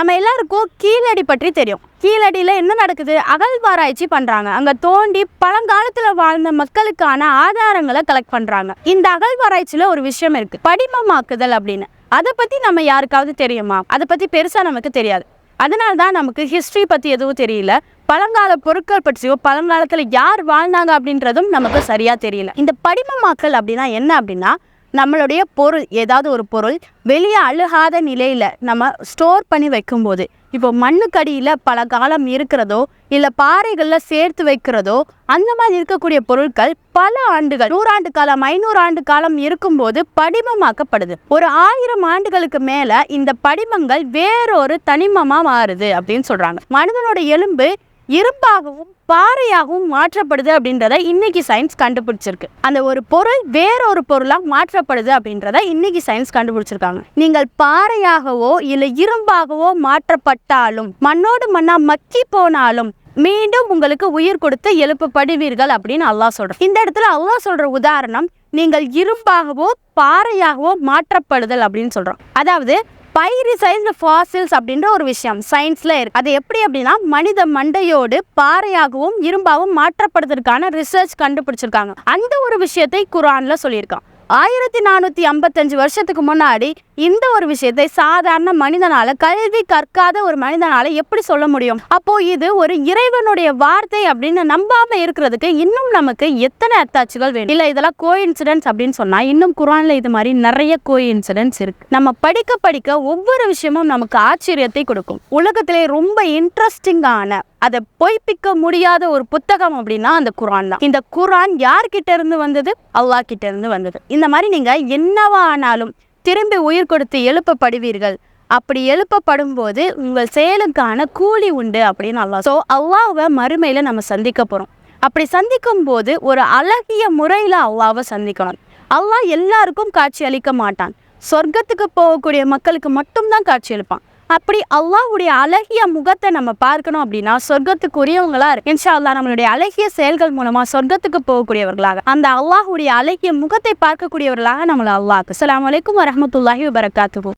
நம்ம எல்லாருக்கும் கீழடி பற்றி தெரியும். கீழடியில் என்ன நடக்குது? அகழ்வாராய்ச்சி பண்ணுறாங்க அங்கே தோண்டி பழங்காலத்தில் வாழ்ந்த மக்களுக்கான ஆதாரங்களை கலெக்ட் பண்ணுறாங்க இந்த அகழ்வாராய்ச்சியில் ஒரு விஷயம் இருக்குது படிமமாக்குதல் அப்படின்னு. அதை பற்றி நம்ம யாருக்காவது தெரியுமா? அதை பற்றி பெருசாக நமக்கு தெரியாது. அதனால தான் நமக்கு ஹிஸ்ட்ரி பற்றி எதுவும் தெரியல. பழங்கால பொருட்கள் பற்றியோ பழங்காலத்தில் யார் வாழ்ந்தாங்க அப்படின்றதும் நமக்கு சரியாக தெரியல. இந்த படிமமாக்கல் அப்படின்னா என்ன அப்படின்னா நம்மளுடைய பொருள் ஏதாவது ஒரு பொருள் வெளியே அழுகாத நிலையில் நம்ம ஸ்டோர் பண்ணி வைக்கும்போது இப்போ மண்ணுக்கடியில் பல காலம் இருக்கிறதோ இல்லை பாறைகளில் சேர்த்து வைக்கிறதோ அந்த மாதிரி இருக்கக்கூடிய பொருட்கள் பல ஆண்டுகள் நூறாண்டு காலம் ஐநூறு ஆண்டு காலம் இருக்கும்போது படிமமாக்கப்படுது. ஒரு ஆயிரம் ஆண்டுகளுக்கு மேலே இந்த படிமங்கள் வேறொரு தனிமமாக மாறுது அப்படின்னு சொல்கிறாங்க மனிதனோட எலும்பு இரும்பாகவும் பாறையாகவும் மாற்றப்படுது அப்படின்றத இன்னைக்கு சயின்ஸ் கண்டுபிடிச்சிருக்கு. அந்த ஒரு பொருள் வேறொரு பொருளாக மாற்றப்படுது அப்படின்றத இன்னைக்கு சயின்ஸ் கண்டுபிடிச்சிருக்காங்க. நீங்கள் பாறையாகவோ இல்லை இரும்பாகவோ மாற்றப்பட்டாலும் மண்ணோடு மண்ணா மக்கி போனாலும் மீண்டும் உங்களுக்கு உயிர் கொடுத்து எழுப்பப்படுவீர்கள் அப்படின்னு அல்லாஹ் சொல்கிறோம் இந்த இடத்துல அல்லாஹ் சொல்கிற உதாரணம் நீங்கள் இரும்பாகவோ பாறையாகவோ மாற்றப்படுதல் அப்படின்னு சொல்கிறோம் அதாவது பைரிசைஸ்டு ஃபாசில்ஸ் அப்படின்ற ஒரு விஷயம். சயின்ஸ்ல இருக்கு. அது எப்படி அப்படின்னா மனித மண்டையோடு பாறையாகவும் இரும்பாகவும் மாற்றப்படுவதற்கான ரிசர்ச் கண்டுபிடிச்சிருக்காங்க. அந்த ஒரு விஷயத்தை குரான்ல சொல்லியிருக்கான். ஆயிரத்தி நானூற்றி ஐம்பத்தஞ்சு வருஷத்துக்கு முன்னாடி இந்த ஒரு விஷயத்தை சாதாரண மனிதனால கல்வி கற்காத ஒரு மனிதனால எப்படி சொல்ல முடியும்? அப்போ இது ஒரு இறைவனுடைய வார்த்தை அப்படின்னு நம்பாம இருக்கிறதுக்கு இன்னும் நமக்கு எத்தனை அத்தாட்சிகள் வேணும்? இல்ல இதெல்லாம் கோ இன்சிடென்ட்ஸ் அப்படின்னு சொன்னா இன்னும் குரான்ல இது மாதிரி நிறைய கோ இன்சிடென்ட்ஸ் இருக்கு. நம்ம படிக்க படிக்க ஒவ்வொரு விஷயமும் நமக்கு ஆச்சரியத்தை கொடுக்கும். உலகத்திலே ரொம்ப இன்ட்ரெஸ்டிங்கான அதை பொய்ப்பிக்க முடியாத ஒரு புத்தகம் அப்படின்னா அந்த குரான் தான். இந்த குரான் யார்கிட்ட இருந்து வந்தது? அல்லாஹ் கிட்ட இருந்து வந்தது. இந்த மாதிரி நீங்க என்னவா ஆனாலும் திரும்பி உயிர் கொடுத்து எழுப்பப்படுவீர்கள். அப்படி எழுப்பப்படும் போது உங்கள் செயலுக்கான கூலி உண்டு அப்படின்னு அல்லா ஸோ அல்லாவை மறுமையில் நம்ம சந்திக்க போகிறோம் அப்படி சந்திக்கும் போது ஒரு அழகிய முறையில் அல்லாவை சந்திக்கணும். அல்லாஹ் எல்லாருக்கும் காட்சி அளிக்க மாட்டான். சொர்க்கத்துக்கு போகக்கூடிய மக்களுக்கு மட்டும்தான் காட்சி அளிப்பான். அப்படி அல்லாஹ்வுடைய அழகிய முகத்தை நம்ம பார்க்கணும் அப்படின்னா சொர்க்கத்துக்குரியவங்களா இருக்கு இன்ஷா அல்லாஹ் நம்மளுடைய அழகிய செயல்கள் மூலமா சொர்க்கத்துக்கு போகக்கூடியவர்களாக. அந்த அல்லாஹுடைய அழகிய முகத்தை பார்க்கக்கூடியவர்களாக நம்மளை அல்லாஹ் அஸ்ஸலாமு வலைக்கம் வரமத்துல்லாஹி வரகாத்துவோம்